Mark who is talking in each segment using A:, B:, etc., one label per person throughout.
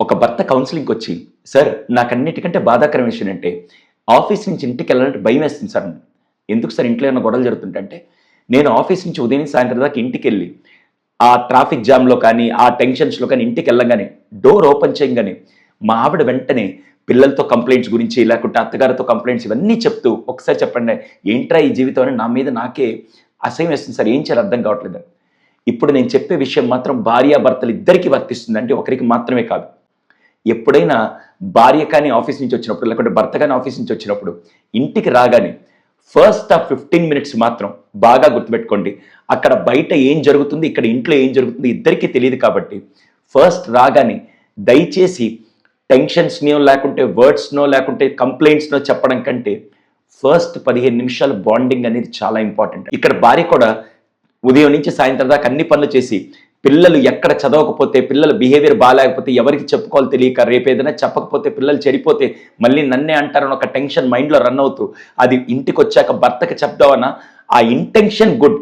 A: ఒక భర్త కౌన్సిలింగ్కి వచ్చి సార్ నాకు అన్నిటికంటే బాధాకరం విషయం అంటే ఆఫీస్ నుంచి ఇంటికి వెళ్ళాలంటే భయం వేస్తుంది సార్. ఎందుకు సార్ ఇంట్లో ఏమైనా గొడవలు జరుగుతుంటే నేను ఆఫీస్ నుంచి ఉదయం సాయంత్రం దాకా ఇంటికి వెళ్ళి ఆ ట్రాఫిక్ జామ్లో కానీ ఆ టెన్షన్స్లో కానీ ఇంటికి వెళ్ళగానే డోర్ ఓపెన్ చేయగానే మా ఆవిడ వెంటనే పిల్లలతో కంప్లైంట్స్ గురించి లేకుంటే అత్తగారితో కంప్లైంట్స్ ఇవన్నీ చెప్తూ ఒకసారి చెప్పండి ఏంట్రా ఈ జీవితం? అని నా మీద నాకే అసహ్యం వేస్తుంది సార్. ఏం చేయాలి అర్థం కావట్లేదు. ఇప్పుడు నేను చెప్పే విషయం మాత్రం భార్యాభర్తలు ఇద్దరికి వర్తిస్తుంది అంటే ఒకరికి మాత్రమే కాదు. ఎప్పుడైనా భార్య కానీ ఆఫీస్ నుంచి వచ్చినప్పుడు లేకుంటే భర్త కానీ ఆఫీస్ నుంచి వచ్చినప్పుడు ఇంటికి రాగానే ఫస్ట్ ఆ ఫిఫ్టీన్ మినిట్స్ మాత్రం బాగా గుర్తుపెట్టుకోండి. అక్కడ బయట ఏం జరుగుతుంది ఇక్కడ ఇంట్లో ఏం జరుగుతుంది ఇద్దరికీ తెలియదు కాబట్టి ఫస్ట్ రాగానే దయచేసి టెన్షన్స్నో లేకుంటే వర్డ్స్నో లేకుంటే కంప్లైంట్స్నో చెప్పడం కంటే ఫస్ట్ పదిహేను నిమిషాలు బాండింగ్ అనేది చాలా ఇంపార్టెంట్. ఇక్కడ భార్య కూడా ఉదయం నుంచి సాయంత్రం దాకా అన్ని పనులు చేసి పిల్లలు ఎక్కడ చదవకపోతే పిల్లల బిహేవియర్ బాగాలేకపోతే ఎవరికి చెప్పుకోవాలి తెలియక రేపు ఏదైనా చెప్పకపోతే పిల్లలు చెడిపోతే మళ్ళీ నన్నే అంటారని ఒక టెన్షన్ మైండ్లో రన్ అవుతూ అది ఇంటికి వచ్చాక భర్తకి చెప్దామన్నా ఆ ఇంటెన్షన్ గుడ్.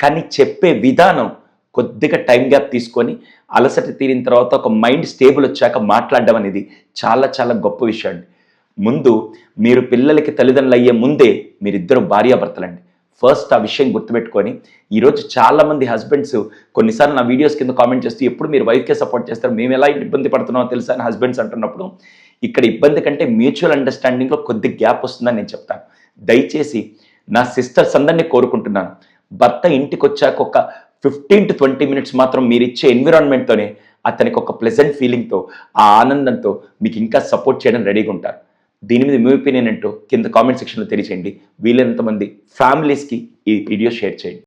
A: కానీ చెప్పే విధానం కొద్దిగా టైం గ్యాప్ తీసుకొని అలసట తీరిన తర్వాత ఒక మైండ్ స్టేబుల్ వచ్చాక మాట్లాడడం అనేది చాలా చాలా గొప్ప విషయం అండి. ముందు మీరు పిల్లలకి తల్లిదండ్రులు అయ్యే ముందే మీరిద్దరు భార్యాభర్తలండి. ఫస్ట్ ఆ విషయం గుర్తుపెట్టుకొని. ఈరోజు చాలా మంది హస్బెండ్స్ కొన్నిసార్లు నా వీడియోస్ కింద కామెంట్ చేస్తూ ఎప్పుడు మీరు వైఫ్కే సపోర్ట్ చేస్తారు? మేము ఎలా ఇబ్బంది పడుతున్నామో తెలుసా? అని హస్బెండ్స్ అంటున్నప్పుడు ఇక్కడ ఇబ్బంది కంటే మ్యూచువల్ అండర్స్టాండింగ్లో కొద్ది గ్యాప్ వస్తుందని నేను చెప్తాను. దయచేసి నా సిస్టర్స్ అందరినీ కోరుకుంటున్నాను. భర్త ఇంటికి వచ్చాక ఒక ఫిఫ్టీన్ టు ట్వంటీ మినిట్స్ మాత్రం మీరు ఇచ్చే ఎన్విరాన్మెంట్తోనే అతనికి ఒక ప్లెజెంట్ ఫీలింగ్తో ఆ ఆనందంతో మీకు ఇంకా సపోర్ట్ చేయడం రెడీగా ఉంటారు. దీని మీద మీ ఒపీనియన్ ఏంటో కింద కామెంట్ సెక్షన్లో తెలియచేయండి. వీలైనంత మంది ఫ్యామిలీస్కి ఈ వీడియో షేర్ చేయండి.